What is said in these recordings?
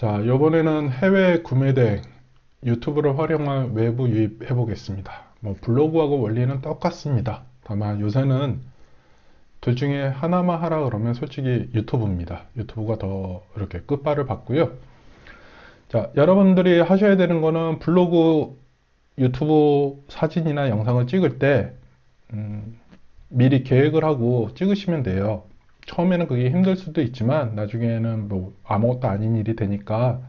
자, 이번에는 해외 구매대 유튜브를 활용한 외부 유입 해보겠습니다. 뭐 블로그하고 원리는 똑같습니다. 다만 요새는 둘 중에 하나만 하라 그러면 솔직히 유튜브입니다. 유튜브가 더 이렇게 끝발을 받고요. 자, 여러분들이 하셔야 되는 거는 블로그 유튜브 사진이나 영상을 찍을 때 음, 미리 계획을 하고 찍으시면 돼요. 처음에는 그게 힘들 수도 있지만 나중에는 뭐 아무것도 아닌 일이 되니까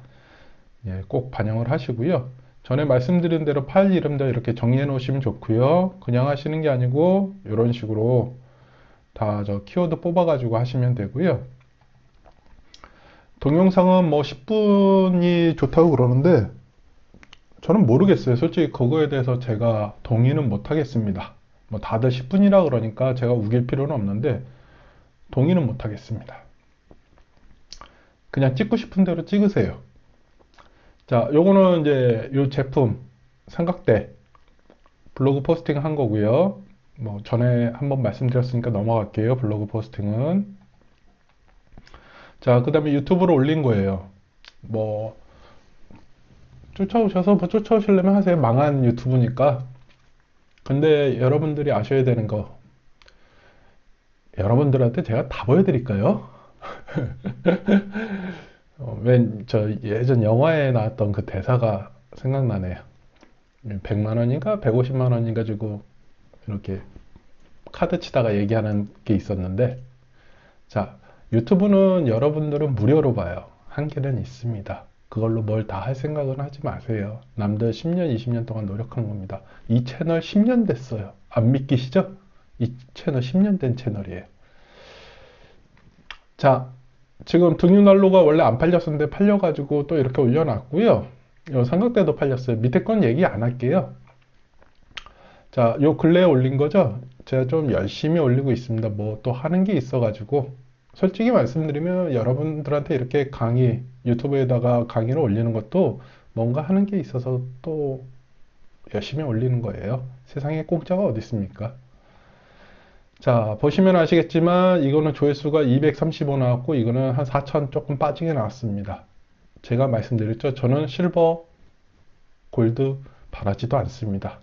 예, 꼭 반영을 하시고요. 전에 말씀드린 대로 파일 이름도 이렇게 정리해 놓으시면 좋고요. 그냥 하시는 게 아니고 이런 식으로 다 저 키워드 뽑아 가지고 하시면 되고요. 동영상은 뭐 10분이 좋다고 그러는데 저는 모르겠어요. 솔직히 그거에 대해서 제가 동의는 못 하겠습니다. 뭐 다들 10분이라 그러니까 제가 우길 필요는 없는데 동의는 못 하겠습니다. 그냥 찍고 싶은 대로 찍으세요. 자, 요거는 이제 요 제품 삼각대 블로그 포스팅 한 거고요. 뭐 전에 한번 말씀드렸으니까 넘어갈게요. 블로그 포스팅은. 자, 그 다음에 유튜브로 올린 거예요. 뭐 쫓아오셔서 뭐 쫓아오시려면 하세요. 망한 유튜브니까. 근데 여러분들이 아셔야 되는 거 여러분들한테 제가 다 보여드릴까요? 어, 왠저 예전 영화에 나왔던 그 대사가 생각나네요. 100만 원인가 150만 원인가 주고 이렇게 카드 치다가 얘기하는 게 있었는데 자 유튜브는 여러분들은 무료로 봐요. 한계는 있습니다. 그걸로 뭘 다 할 생각은 하지 마세요. 남들 10년, 20년 동안 노력한 겁니다. 이 채널 10년 됐어요. 안 믿기시죠? 이 채널 10년 된 채널이에요. 자, 지금 등유난로가 원래 안 팔렸었는데 팔려가지고 또 이렇게 올려놨고요. 요 삼각대도 팔렸어요. 밑에 건 얘기 안 할게요. 자, 요 근래에 올린 거죠? 제가 좀 열심히 올리고 있습니다. 뭐 또 하는 게 있어가지고. 솔직히 말씀드리면 여러분들한테 이렇게 강의, 유튜브에다가 강의를 올리는 것도 뭔가 하는 게 있어서 또 열심히 올리는 거예요. 세상에 공짜가 어디 있습니까? 자, 보시면 아시겠지만 이거는 조회수가 235 나왔고 이거는 한 4천 조금 빠지게 나왔습니다. 제가 말씀드렸죠. 저는 실버, 골드 바라지도 않습니다.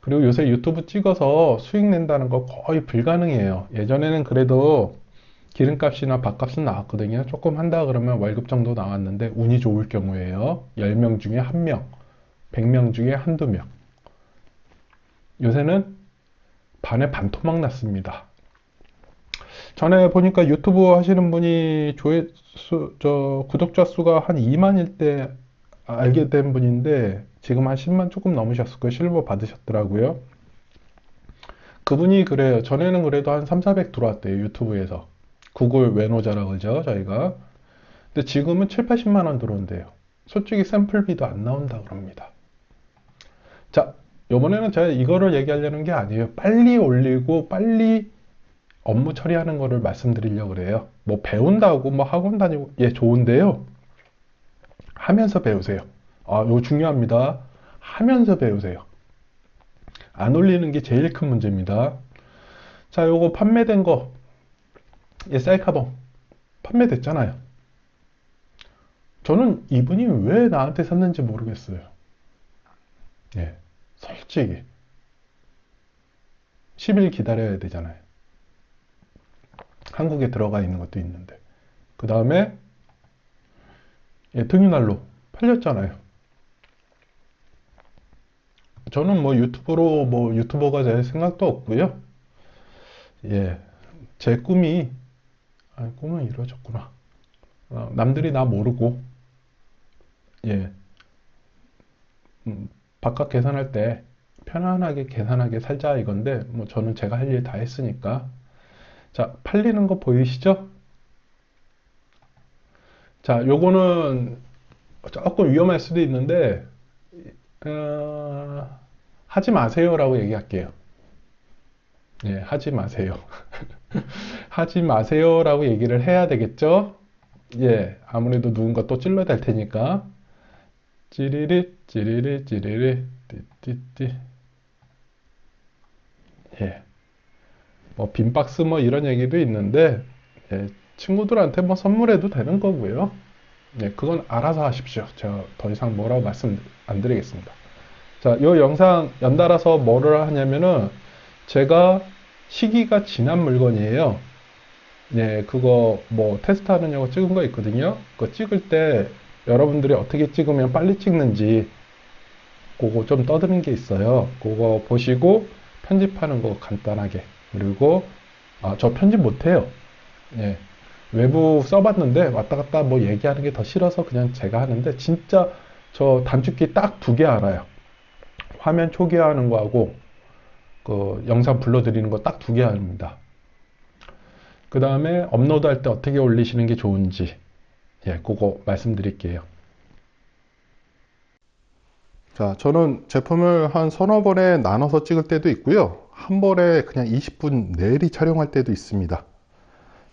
그리고 요새 유튜브 찍어서 수익 낸다는 거 거의 불가능해요. 예전에는 그래도 기름값이나 밥값은 나왔거든요. 조금 한다 그러면 월급 정도 나왔는데 운이 좋을 경우에요. 10명 중에 1명, 100명 중에 한두 명. 요새는 반에 반토막 났습니다. 전에 보니까 유튜브 하시는 분이 조회수, 저 구독자 수가 한 2만일 때 알게 된 분인데 지금 한 10만 조금 넘으셨을 거예요. 실버 받으셨더라고요. 그분이 그래요. 전에는 그래도 한 3, 400 들어왔대요. 유튜브에서. 구글 외노자라 그러죠. 저희가. 근데 지금은 7, 80만 원 들어온대요. 솔직히 샘플비도 안 나온다 그럽니다. 자, 요번에는 제가 이거를 얘기하려는 게 아니에요. 빨리 올리고 빨리 업무 처리하는 거를 말씀드리려고 그래요. 뭐 배운다고 뭐 학원 다니고 예, 좋은데요. 하면서 배우세요. 아, 이거 중요합니다. 하면서 배우세요. 안 올리는 게 제일 큰 문제입니다. 자, 요거 판매된 거, 예, 셀카봉 판매됐잖아요. 저는 이분이 왜 나한테 샀는지 모르겠어요. 예, 솔직히 10일 기다려야 되잖아요. 한국에 들어가 있는 것도 있는데. 그 다음에 예, 등유난로 팔렸잖아요. 저는 뭐 유튜브로 뭐 유튜버가 될 생각도 없고요. 예, 제 꿈이 아, 꿈은 이루어졌구나. 어, 남들이 나 모르고 예, 음, 바깥 계산할 때 편안하게 계산하게 살자 이건데 뭐 저는 제가 할 일 다 했으니까 자 팔리는 거 보이시죠? 자, 요거는 조금 위험할 수도 있는데, 어, 하지 마세요 라고 얘기할게요. 예, 하지 마세요. 하지 마세요 라고 얘기를 해야 되겠죠? 예, 아무래도 누군가 또 찔러야 될 테니까. 찌리리, 찌리리, 찌리리, 띠띠띠. 예. 뭐, 빈박스 뭐 이런 얘기도 있는데, 예, 친구들한테 뭐 선물해도 되는 거고요. 네, 그건 알아서 하십시오. 제가 더 이상 뭐라고 말씀 안 드리겠습니다. 자, 이 영상 연달아서 뭐를 하냐면은 제가 시기가 지난 물건이에요. 네, 그거 뭐 테스트 하느냐고 찍은 거 있거든요. 그거 찍을 때 여러분들이 어떻게 찍으면 빨리 찍는지 그거 좀 떠드는 게 있어요. 그거 보시고 편집하는 거 간단하게. 그리고 아, 저 편집 못해요. 예. 외부 써봤는데 왔다 갔다 뭐 얘기하는 게 더 싫어서 그냥 제가 하는데 진짜 저 단축키 딱 두 개 알아요. 화면 초기화하는 거하고 그 영상 불러드리는 거 딱 두 개 합니다. 그 다음에 업로드 할 때 어떻게 올리시는 게 좋은지 예, 그거 말씀드릴게요. 자, 저는 제품을 한 서너 번에 나눠서 찍을 때도 있고요. 한 번에 그냥 20분 내리 촬영할 때도 있습니다.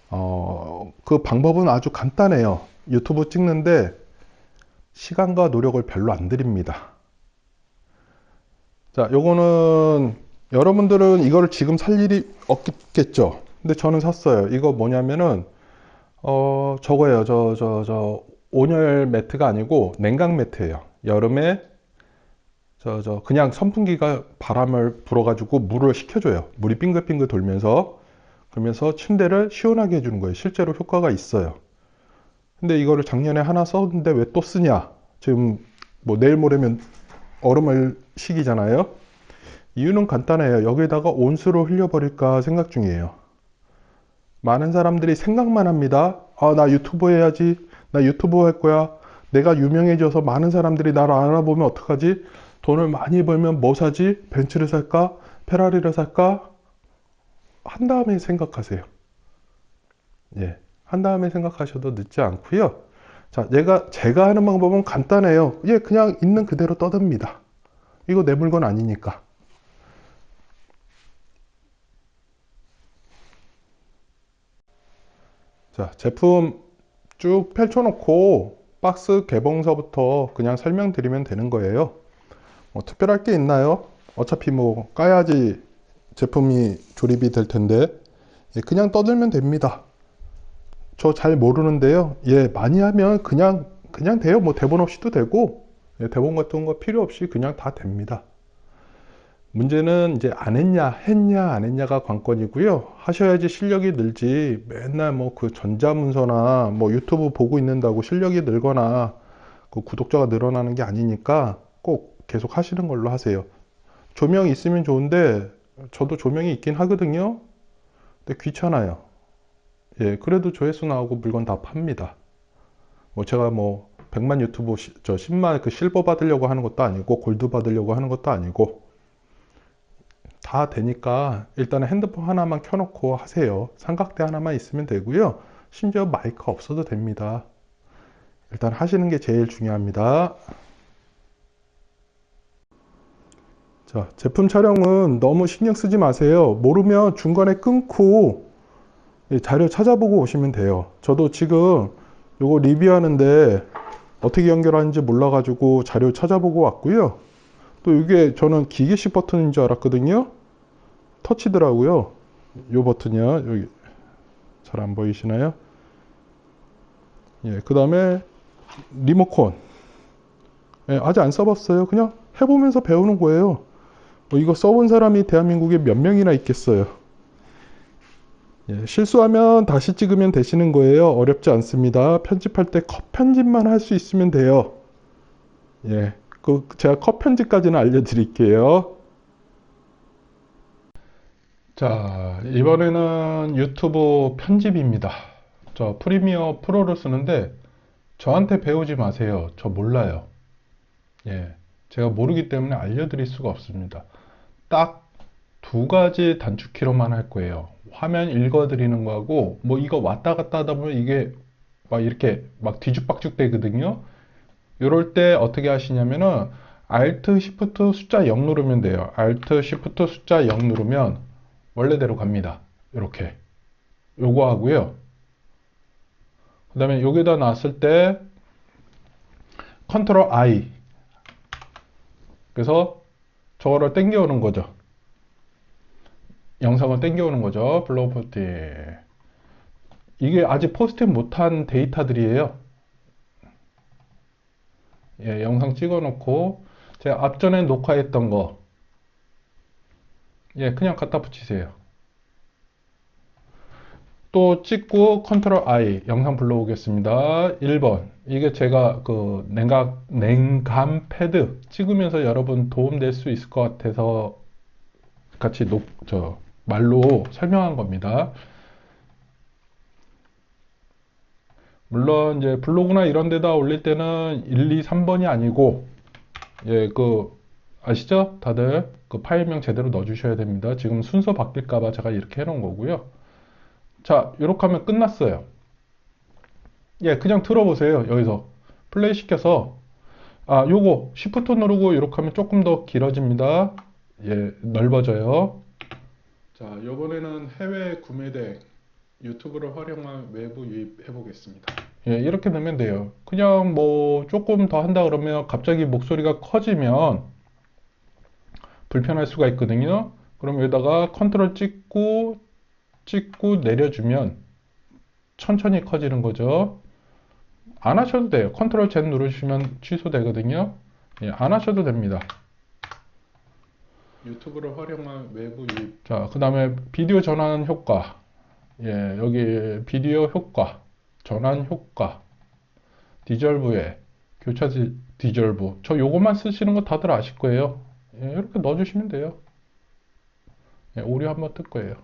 어, 그 방법은 아주 간단해요. 유튜브 찍는데 시간과 노력을 별로 안 들입니다. 자, 요거는 여러분들은 이거를 지금 살 일이 없겠죠. 근데 저는 샀어요. 이거 뭐냐면은 어, 저거예요. 저, 저, 저, 온열 매트가 아니고 냉각 매트예요. 여름에 저, 저, 그냥 선풍기가 바람을 불어가지고 물을 식혀줘요. 물이 빙글빙글 돌면서 그러면서 침대를 시원하게 해주는 거예요. 실제로 효과가 있어요. 근데 이거를 작년에 하나 썼는데 왜 또 쓰냐? 지금 뭐 내일 모레면 얼음을 식이잖아요. 이유는 간단해요. 여기에다가 온수로 흘려버릴까 생각 중이에요. 많은 사람들이 생각만 합니다. 아, 나 유튜브 해야지. 나 유튜브 할 거야. 내가 유명해져서 많은 사람들이 나를 알아보면 어떡하지? 돈을 많이 벌면 뭐 사지? 벤츠를 살까? 페라리를 살까? 한 다음에 생각하세요. 예. 한 다음에 생각하셔도 늦지 않고요. 자, 얘가 제가 하는 방법은 간단해요. 예, 그냥 있는 그대로 떠듭니다. 이거 내 물건 아니니까. 자, 제품 쭉 펼쳐놓고 박스 개봉서부터 그냥 설명드리면 되는 거예요. 뭐 특별할 게 있나요? 어차피 뭐 까야지 제품이 조립이 될 텐데 예, 그냥 떠들면 됩니다. 저 잘 모르는데요. 예, 많이 하면 그냥 그냥 돼요. 뭐 대본 없이도 되고 예, 대본 같은 거 필요 없이 그냥 다 됩니다. 문제는 이제 안 했냐, 했냐, 안 했냐가 관건이고요. 하셔야지 실력이 늘지 맨날 뭐 그 전자문서나 뭐 유튜브 보고 있는다고 실력이 늘거나 그 구독자가 늘어나는 게 아니니까 꼭 계속 하시는 걸로 하세요. 조명 있으면 좋은데 저도 조명이 있긴 하거든요. 근데 귀찮아요. 예, 그래도 조회수 나오고 물건 다 팝니다. 뭐 제가 뭐 100만 유튜브 시, 저 10만 그 실버 받으려고 하는 것도 아니고 골드 받으려고 하는 것도 아니고 다 되니까 일단은 핸드폰 하나만 켜놓고 하세요. 삼각대 하나만 있으면 되고요. 심지어 마이크 없어도 됩니다. 일단 하시는 게 제일 중요합니다. 자, 제품 촬영은 너무 신경 쓰지 마세요. 모르면 중간에 끊고 자료 찾아보고 오시면 돼요. 저도 지금 요거 리뷰하는데 어떻게 연결하는지 몰라가지고 자료 찾아보고 왔고요. 또 이게 저는 기계식 버튼인 줄 알았거든요. 터치더라고요. 요 버튼이요. 여기 잘 안 보이시나요? 예, 그 다음에 리모컨. 예, 아직 안 써봤어요. 그냥 해보면서 배우는 거예요. 뭐 이거 써본 사람이 대한민국에 몇 명이나 있겠어요. 예, 실수하면 다시 찍으면 되시는 거예요. 어렵지 않습니다. 편집할 때 컷 편집만 할 수 있으면 돼요. 예, 그 제가 컷 편집까지는 알려드릴게요. 자, 이번에는 유튜브 편집입니다. 저 프리미어 프로를 쓰는데 저한테 배우지 마세요. 저 몰라요. 예. 제가 모르기 때문에 알려드릴 수가 없습니다. 딱 두 가지 단축키로만 할 거예요. 화면 읽어드리는 거하고 뭐 이거 왔다 갔다 하다 보면 이게 막 이렇게 막 뒤죽박죽 되거든요. 이럴 때 어떻게 하시냐면은 Alt Shift 숫자 0 누르면 돼요. Alt Shift 숫자 0 누르면 원래대로 갑니다. 이렇게 요거 하고요. 그 다음에 여기다 놨을 때 컨트롤 I 그래서 저거를 땡겨오는 거죠. 영상을 땡겨오는 거죠. 플로우 포티. 이게 아직 포스팅 못한 데이터들이에요. 예, 영상 찍어 놓고 제가 앞전에 녹화했던 거 예, 그냥 갖다 붙이세요. 또 찍고 컨트롤 I 영상 불러오겠습니다. 1번 이게 제가 그 냉각 냉감 패드 찍으면서 여러분 도움 될 수 있을 것 같아서 같이 녹, 저 말로 설명한 겁니다. 물론 이제 블로그나 이런 데다 올릴 때는 1, 2, 3번이 아니고 예, 그 아시죠? 다들 그 파일명 제대로 넣어 주셔야 됩니다. 지금 순서 바뀔까 봐 제가 이렇게 해 놓은 거고요. 자, 이렇게 하면 끝났어요. 예, 그냥 들어보세요. 여기서 플레이 시켜서 아, 요거 Shift 누르고 이렇게 하면 조금 더 길어집니다. 예, 넓어져요. 자, 요번에는 해외 구매대 유튜브를 활용한 외부 유입해 보겠습니다. 예, 이렇게 넣으면 돼요. 그냥 뭐 조금 더 한다 그러면 갑자기 목소리가 커지면 불편할 수가 있거든요. 그럼 여기다가 컨트롤 찍고 찍고 내려주면 천천히 커지는 거죠. 안 하셔도 돼요. 컨트롤 Z 누르시면 취소되거든요. 예, 안 하셔도 됩니다. 유튜브를 활용한 외부 유입. 자, 그 다음에 비디오 전환 효과. 예, 여기 비디오 효과, 전환 효과, 디절브에 교차 디절브. 저 요것만 쓰시는 거 다들 아실 거예요. 예, 이렇게 넣어주시면 돼요. 예, 오류 한번 뜰 거예요.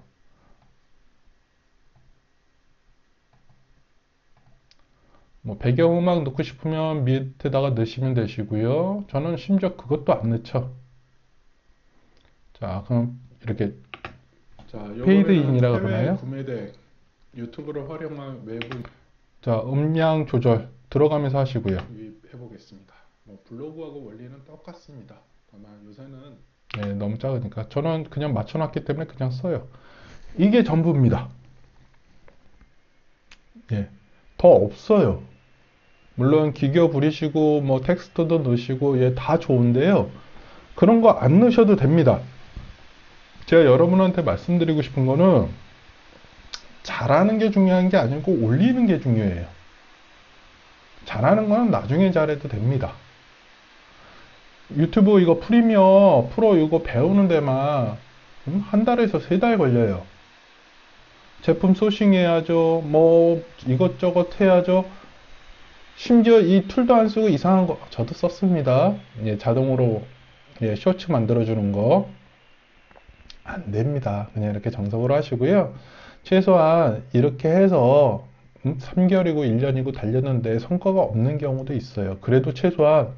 뭐 배경음악 넣고 싶으면 밑에다가 넣으시면 되시고요. 저는 심지어 그것도 안 넣죠. 자, 그럼 이렇게 자, 페이드 인이라고 그러나요? 구매대 유튜브를 활용한 외부 자, 음량 조절 들어가면서 하시고요. 유입해 보겠습니다. 뭐 블로그하고 원리는 똑같습니다. 다만 요새는 네, 너무 작으니까 저는 그냥 맞춰놨기 때문에 그냥 써요. 이게 전부입니다. 예, 더 없어요. 물론 기교 부리시고 뭐 텍스트도 넣으시고 예, 다 좋은데요. 그런 거 안 넣으셔도 됩니다. 제가 여러분한테 말씀드리고 싶은 거는 잘하는 게 중요한 게 아니고 올리는 게 중요해요. 잘하는 거는 나중에 잘해도 됩니다. 유튜브 이거 프리미어 프로 이거 배우는 데만 음, 한 달에서 세 달 걸려요. 제품 소싱 해야죠. 뭐 이것저것 해야죠. 심지어 이 툴도 안 쓰고 이상한 거 저도 썼습니다. 예, 자동으로 예, 쇼츠 만들어주는 거. 안 됩니다. 그냥 이렇게 정석으로 하시고요. 최소한 이렇게 해서 3개월이고 음, 1년이고 달렸는데 성과가 없는 경우도 있어요. 그래도 최소한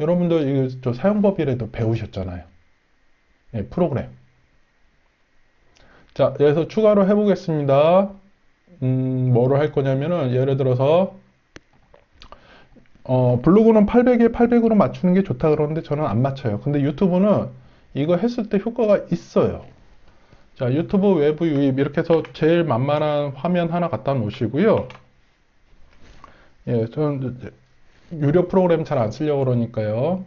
여러분들 저 사용법이라도 배우셨잖아요. 예, 프로그램. 자, 여기서 추가로 해보겠습니다. 음, 뭐로 할 거냐면은 예를 들어서 어, 블로그는 800에 800으로 맞추는 게 좋다 그러는데 저는 안 맞춰요. 근데 유튜브는 이거 했을 때 효과가 있어요. 자, 유튜브 외부 유입 이렇게 해서 제일 만만한 화면 하나 갖다 놓으시고요. 예, 저는 유료 프로그램 잘 안 쓰려고 그러니까요.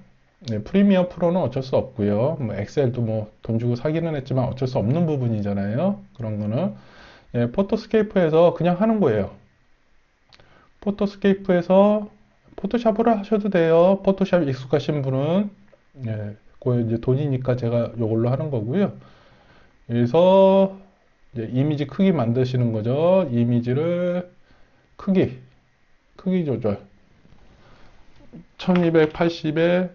네, 프리미어 프로는 어쩔 수 없고요. 뭐 엑셀도 뭐 돈 주고 사기는 했지만 어쩔 수 없는 부분이잖아요. 그런 거는 예, 포토스케이프에서 그냥 하는 거예요. 포토스케이프에서 포토샵으로 하셔도 돼요. 포토샵 익숙하신 분은 예, 그 이제 돈이니까 제가 이걸로 하는 거고요. 그래서 이미지 크기 만드시는 거죠. 이미지를 크기, 크기 조절. 1280에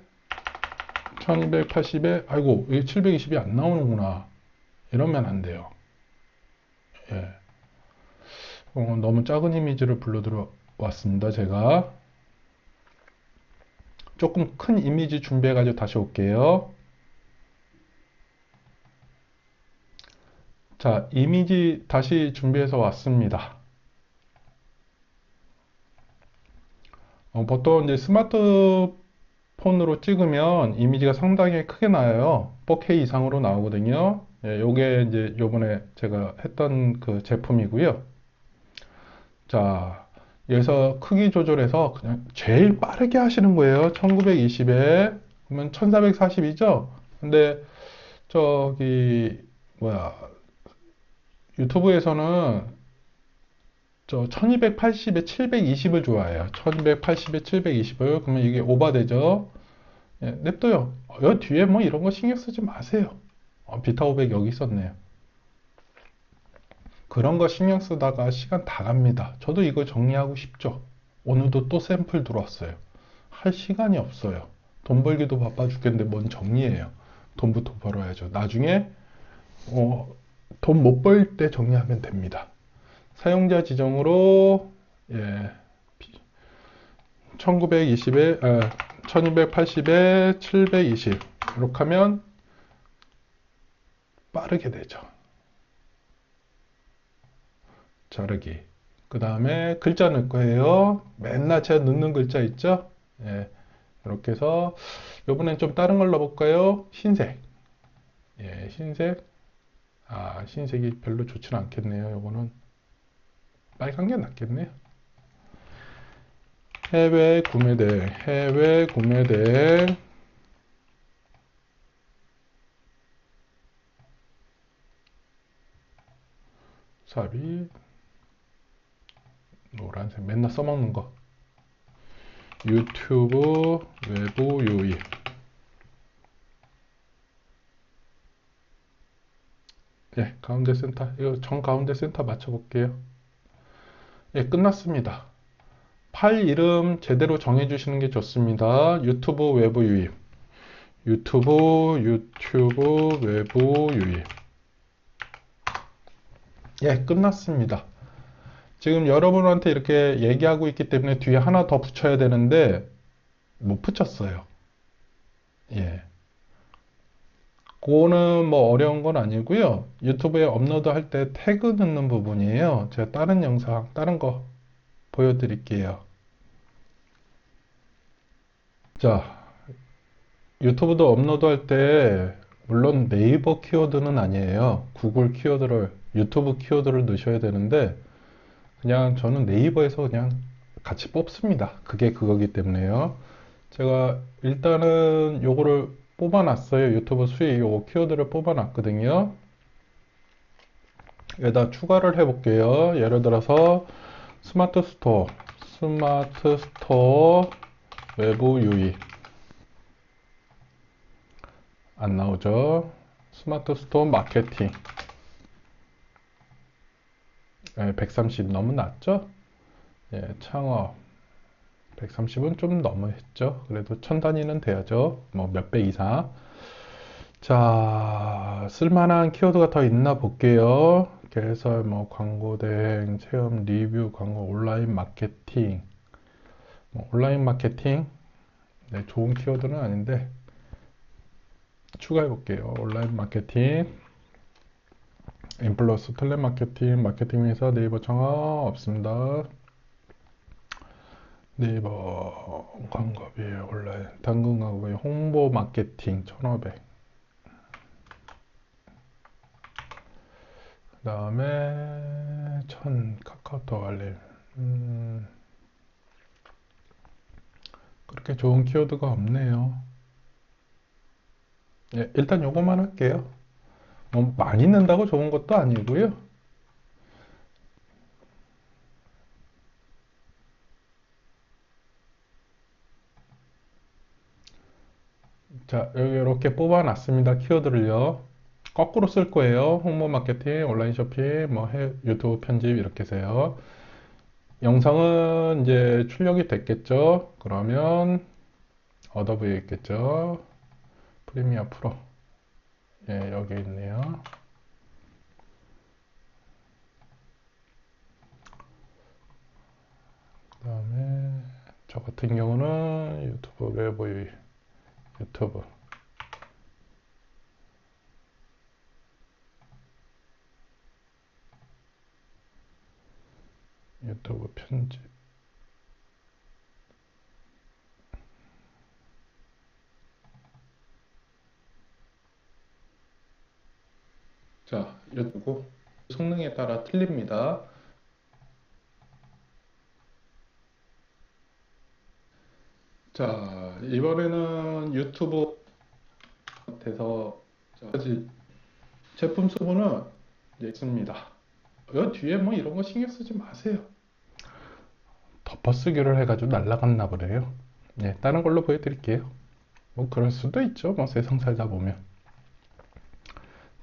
1280에 아이고 이게 720이 안 나오는구나. 이러면 안 돼요. 예. 어, 너무 작은 이미지를 불러 들어왔습니다. 제가 조금 큰 이미지 준비해 가지고 다시 올게요. 자, 이미지 다시 준비해서 왔습니다. 어, 보통 이제 스마트폰으로 찍으면 이미지가 상당히 크게 나와요. 4K 이상으로 나오거든요. 예, 요게 이제 요번에 제가 했던 그 제품이고요. 자, 여기서 크기 조절해서 그냥 제일 빠르게 하시는 거예요. 1920에 그러면 1440이죠. 근데 저기 뭐야 유튜브에서는 저 1280에 720을 좋아해요. 1280에 720을 그러면 이게 오버되죠. 예, 냅둬요. 여 뒤에 뭐 이런 거 신경 쓰지 마세요. 어, 비타 500 여기 있었네요. 그런 거 신경 쓰다가 시간 다 갑니다. 저도 이거 정리하고 싶죠. 오늘도 또 샘플 들어왔어요. 할 시간이 없어요. 돈 벌기도 바빠 죽겠는데 뭔 정리해요. 돈부터 벌어야죠. 나중에 어, 돈 못 벌 때 정리하면 됩니다. 사용자 지정으로 예, 1920에 아, 1280에 720 이렇게 하면 빠르게 되죠. 자르기. 그 다음에 글자 넣을 거예요. 맨날 제가 넣는 글자 있죠? 예, 이렇게 해서 이번엔 좀 다른 걸 넣어볼까요? 흰색. 예, 흰색. 아, 흰색이 별로 좋지는 않겠네요. 요거는 빨간 게 낫겠네요. 해외 구매대, 해외 구매대. 삽입. 노란색 맨날 써먹는 거 유튜브 외부 유입 예, 가운데 센터 이거 정 가운데 센터 맞춰 볼게요 예, 끝났습니다. 파일 이름 제대로 정해 주시는 게 좋습니다. 유튜브 외부 유입. 유튜브 유튜브 외부 유입. 예, 끝났습니다. 지금 여러분한테 이렇게 얘기하고 있기 때문에 뒤에 하나 더 붙여야 되는데 못 붙였어요. 예. 그거는 뭐 어려운 건 아니고요. 유튜브에 업로드 할 때 태그 넣는 부분이에요. 제가 다른 영상, 다른 거 보여드릴게요. 자, 유튜브도 업로드 할 때 물론 네이버 키워드는 아니에요. 구글 키워드를, 유튜브 키워드를 넣으셔야 되는데 그냥 저는 네이버에서 그냥 같이 뽑습니다. 그게 그거기 때문에요. 제가 일단은 요거를 뽑아놨어요. 유튜브 수익 요거 키워드를 뽑아놨거든요. 여기다 추가를 해볼게요. 예를 들어서 스마트 스토어, 스마트 스토어 외부 유입 안 나오죠. 스마트 스토어 마케팅 130 너무 낮죠? 예, 창업 130은 좀 했죠. 그래도 천 단위는 돼야죠. 뭐몇배 이상. 자, 쓸만한 키워드가 더 있나 볼게요. 개설, 뭐 광고 대행, 체험, 리뷰, 광고, 온라인 마케팅. 뭐 온라인 마케팅. 네, 좋은 키워드는 아닌데 추가해 볼게요. 온라인 마케팅. 인플루언서 텔레마케팅, 마케팅 회사 네이버 창업 없습니다. 네이버 광고비 온라인 당근 광고비 홍보 마케팅 1500. 그 다음에 1000 카카오톡 알림. 음, 그렇게 좋은 키워드가 없네요. 예, 일단 요거만 할게요. 뭐 많이 넣는다고 좋은 것도 아니고요. 자, 여기 이렇게 뽑아놨습니다. 키워드를요. 거꾸로 쓸 거예요. 홍보 마케팅, 온라인 쇼핑, 뭐 해, 유튜브 편집 이렇게 해서요. 영상은 이제 출력이 됐겠죠. 그러면 어도브에 있겠죠. 프리미어 프로. 예, 여기 있네요. 그 다음에 저 같은 경우는 유튜브 외부 유튜브 유튜브 편집 자, 이거 성능에 따라 틀립니다. 자, 이번에는 유튜브 돼서 제품 수분은 있습니다. 여 뒤에 뭐 이런 거 신경 쓰지 마세요. 버스기를 해가지고 날아갔나 보네요. 예, 다른 걸로 보여드릴게요. 뭐 그럴 수도 있죠. 뭐 세상 살다 보면.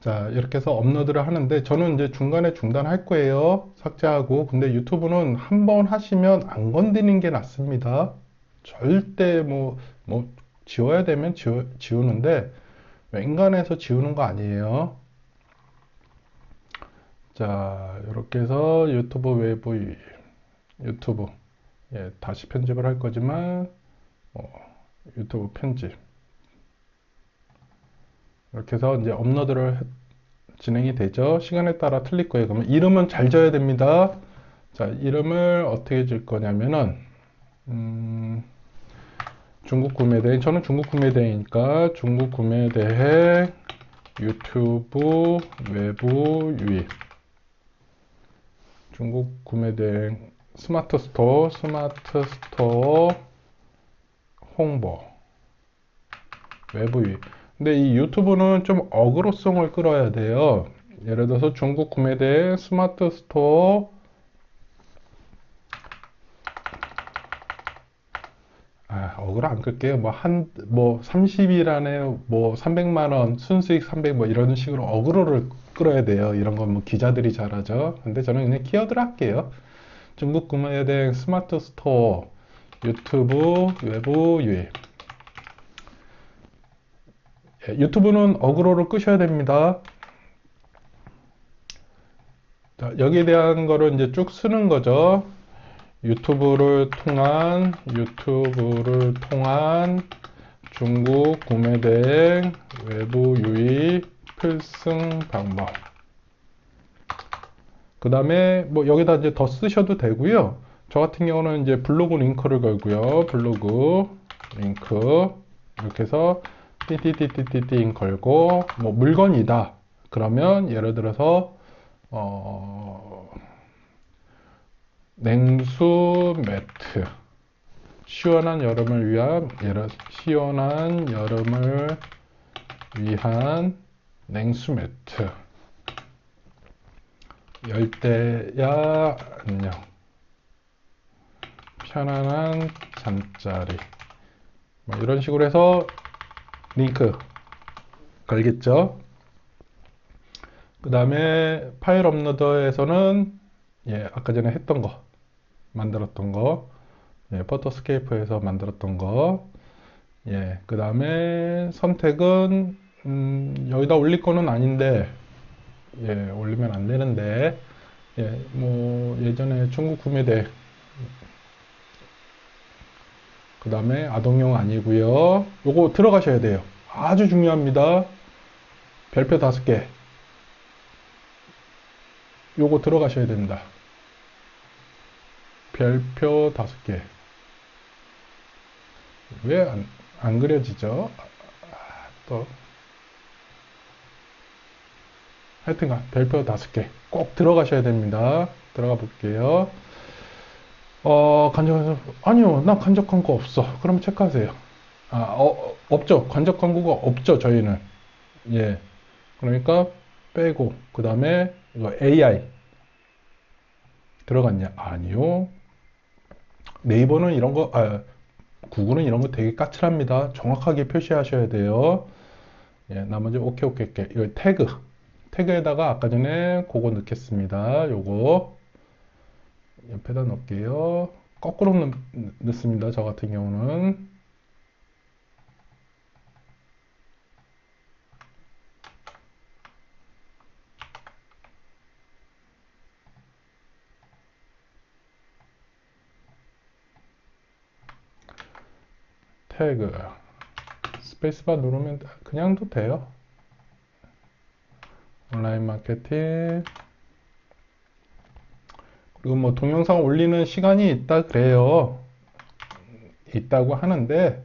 자, 이렇게 해서 업로드를 하는데 저는 이제 중간에 중단할 거예요. 삭제하고. 근데 유튜브는 한 번 하시면 안 건드리는 게 낫습니다. 절대 뭐, 뭐, 지워야 되면 지워, 지우는데 웬간해서 지우는 거 아니에요. 자, 이렇게 해서 유튜브 외부 유튜브. 예, 다시 편집을 할 거지만, 어, 유튜브 편집. 이렇게 해서 이제 업로드를 해- 진행이 되죠. 시간에 따라 틀릴 거예요. 그러면 이름은 잘 져야 됩니다. 자, 이름을 어떻게 줄 거냐면은, 음, 중국 구매대행, 저는 중국 구매대행이니까 중국 구매대행 유튜브 외부 유입. 중국 구매대행 스마트 스토어, 스마트 스토어 홍보. 외부 유입. 근데 이 유튜브는 좀 어그로성을 끌어야 돼요. 예를 들어서 중국 구매대 스마트 스토어 아, 어그로 안 끌게요. 뭐 한, 뭐 30일 안에 뭐 300만 원, 순수익 300 뭐 이런 식으로 어그로를 끌어야 돼요. 이런 건 뭐 기자들이 잘하죠. 근데 저는 그냥 키워드를 할게요. 중국 구매대 스마트 스토어 유튜브 외부 유입. 예, 유튜브는 어그로를 끄셔야 됩니다. 자, 여기에 대한 거를 이제 쭉 쓰는 거죠. 유튜브를 통한, 유튜브를 통한 중국 구매 대행 외부 유입 필승 방법. 그 다음에 뭐 여기다 이제 더 쓰셔도 되고요. 저 같은 경우는 이제 블로그 링크를 걸고요. 블로그 링크. 이렇게 해서 띠띠띠띠띠띵 걸고 뭐 물건이다. 그러면 예를 들어서 어, 냉수 매트. 시원한 여름을 위한 시원한 여름을 위한 냉수 매트. 열대야 안녕. 편안한 잠자리. 뭐 이런 식으로 해서 링크 걸겠죠. 그 다음에 파일 업로더에서는 예, 아까 전에 했던 거 만들었던 거. 예, 포토스케이프에서 만들었던 거. 예, 그 다음에 선택은 음, 여기다 올릴 거는 아닌데 예, 올리면 안 되는데 예, 뭐 예전에 중국 구매대. 그 다음에 아동용 아니고요. 요거 들어가셔야 돼요. 아주 중요합니다. 별표 다섯 개. 요거 들어가셔야 됩니다 별표 다섯 개 왜 안 안 그려지죠 아, 또 하여튼간 별표 다섯 개 꼭 들어가셔야 됩니다 들어가 볼게요 어, 간접해서, 아니요, 나 간접 광고 없어. 그럼 체크하세요. 아, 어, 없죠. 간접 광고가 없죠, 저희는. 예. 그러니까, 빼고, 그 다음에, 이거 AI. 들어갔냐? 아니요. 네이버는 이런 거, 아, 구글은 이런 거 되게 까칠합니다. 정확하게 표시하셔야 돼요. 예, 나머지 오케이, 오케이, 오케이. 이거 태그. 태그에다가 아까 전에 그거 넣겠습니다. 요거. 옆에다 넣을게요. 거꾸로 넣, 넣습니다. 저 같은 경우는. 태그. 스페이스바 누르면 그냥도 돼요. 온라인 마케팅. 그리고 뭐 동영상 올리는 시간이 있다 그래요. 있다고 하는데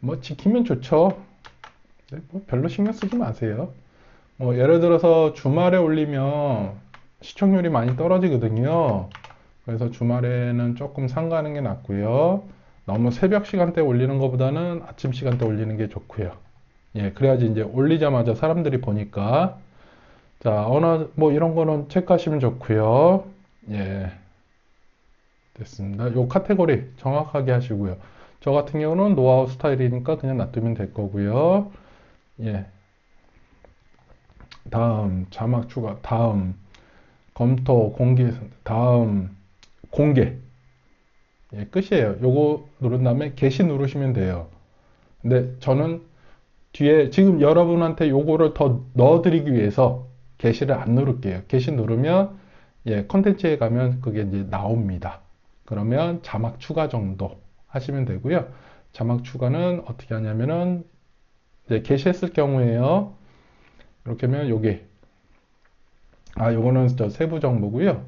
뭐 지키면 좋죠. 네, 뭐 별로 신경 쓰지 마세요. 뭐 예를 들어서 주말에 올리면 시청률이 많이 떨어지거든요. 그래서 주말에는 조금 삼가는 게 낫고요. 너무 새벽 시간대 올리는 것보다는 아침 시간대 올리는 게 좋고요. 예, 그래야지 이제 올리자마자 사람들이 보니까 자, 언어 뭐 이런 거는 체크하시면 좋고요. 예. 됐습니다. 요 카테고리 정확하게 하시고요. 저 같은 경우는 노하우 스타일이니까 그냥 놔두면 될 거고요. 예. 다음 자막 추가, 다음 검토 공개, 다음 공개. 예, 끝이에요. 요거 누른 다음에 게시 누르시면 돼요. 근데 저는 뒤에 지금 여러분한테 요거를 더 넣어드리기 위해서 게시를 안 누를게요. 게시 누르면 예, 컨텐츠에 가면 그게 이제 나옵니다. 그러면 자막 추가 정도 하시면 되고요. 자막 추가는 어떻게 하냐면은 이제 게시했을 경우에요. 이렇게 하면 요게 아 요거는 저 세부 정보고요.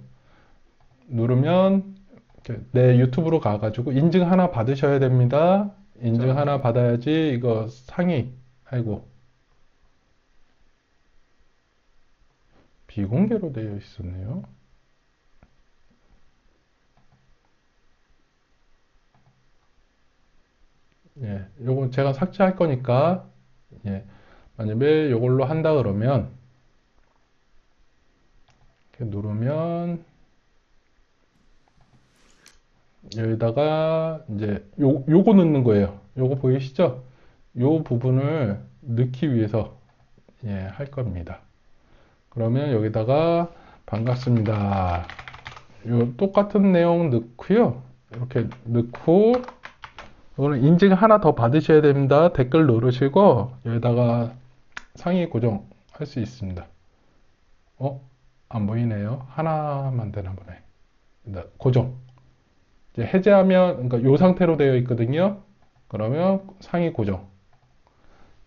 누르면 내 유튜브로 가가지고 인증 하나 받으셔야 됩니다. 인증 자. 하나 받아야지 이거 상위 아이고 비공개로 되어 있었네요. 예, 요거 제가 삭제할 거니까 예, 만약에 요걸로 한다 그러면 이렇게 누르면 여기다가 이제 요, 요거 넣는 거예요. 요거 보이시죠? 요 부분을 넣기 위해서 예, 할 겁니다. 그러면 여기다가 반갑습니다. 요 똑같은 내용 넣고요. 이렇게 넣고 이거는 인증 하나 더 받으셔야 됩니다. 댓글 누르시고 여기다가 상위 고정 할 수 있습니다. 어? 안 보이네요. 하나만 되나 보네. 네, 고정. 해제하면 그러니까 요 상태로 되어 있거든요. 그러면 상위 고정.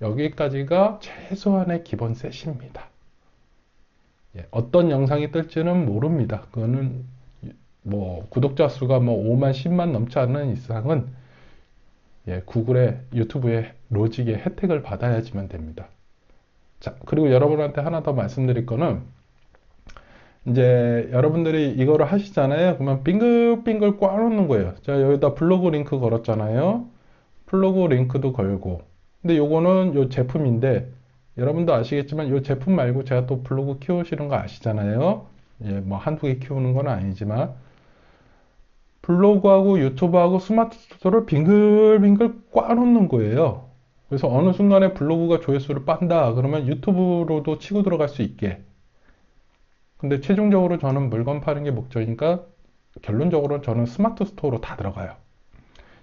여기까지가 최소한의 기본 셋입니다. 예, 어떤 영상이 뜰지는 모릅니다. 그거는 뭐 구독자 수가 뭐 5만, 10만 넘지 않는 이상은 예, 구글의 유튜브의 로직의 혜택을 받아야지만 됩니다. 자, 그리고 여러분한테 하나 더 말씀드릴 거는 이제 여러분들이 이거를 하시잖아요. 그러면 빙글빙글 꽈놓는 거예요. 자, 여기다 블로그 링크 걸었잖아요. 블로그 링크도 걸고. 근데 요거는 요 제품인데 여러분도 아시겠지만 요 제품 말고 제가 또 블로그 키우시는 거 아시잖아요. 예, 뭐 한두 개 키우는 건 아니지만 블로그하고 유튜브하고 스마트 스토어를 빙글빙글 꽈놓는 거예요. 그래서 어느 순간에 블로그가 조회수를 빤다. 그러면 유튜브로도 치고 들어갈 수 있게. 근데 최종적으로 저는 물건 파는 게 목적이니까 결론적으로 저는 스마트 스토어로 다 들어가요.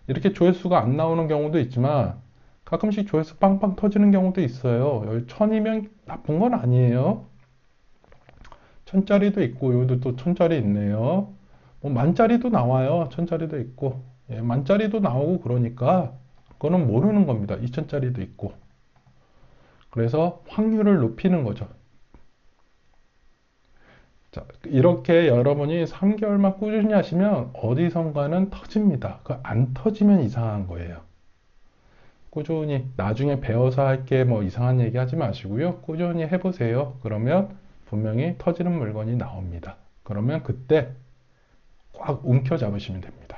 이렇게 조회수가 안 나오는 경우도 있지만 가끔씩 조회수 빵빵 터지는 경우도 있어요. 여기 천이면 나쁜 건 아니에요. 천짜리도 있고 여기도 또 천짜리 있네요. 뭐 만짜리도 나와요. 천짜리도 있고 예, 만짜리도 나오고 그러니까 그거는 모르는 겁니다. 이천짜리도 있고 그래서 확률을 높이는 거죠. 자, 이렇게 여러분이 3개월만 꾸준히 하시면 어디선가는 터집니다. 그 안 터지면 이상한 거예요. 꾸준히 나중에 배워서 할게 뭐 이상한 얘기 하지 마시고요. 꾸준히 해보세요. 그러면 분명히 터지는 물건이 나옵니다. 그러면 그때 꽉 움켜 잡으시면 됩니다.